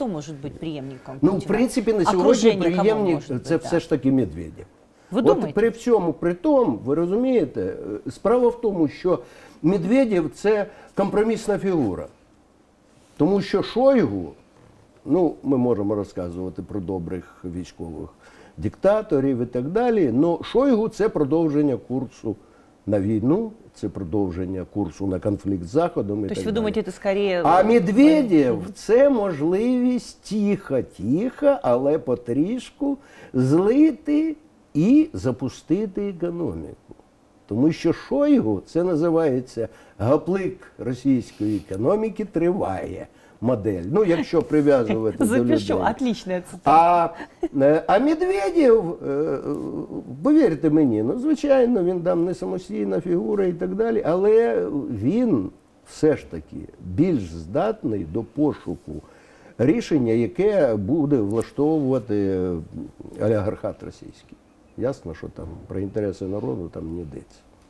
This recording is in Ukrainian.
кто может быть преемником Ну, в Путина? принципі, на сьогодні Окружение приємні це все ж таки Медведєв. Ви От думаєте? при всьому, при тому, ви розумієте, справа в тому, що Медведєв це компромісна фігура. Тому що Шойгу, ну, ми можемо розказувати про добрих військових диктаторів і так далі. але Шойгу це продовження курсу на війну, це продовження курсу на конфлікт з Заходом. І То так далі. думаете, это скорее... А Медведєв це можливість тихо, тихо, але потрішку злити і запустити економіку. Тому що Шойгу це називається гаплик російської економіки триває модель. Ну, якщо прив'язувати до Запишу, людей. отличная цитата. А, е, а Медведєв, е, повірте мені, ну звичайно, він там не самостійна фігура і так далі, але він все ж таки більш здатний до пошуку рішення, яке буде влаштовувати е, олігархат російський. Ясно, що там про інтереси народу там не йдеться.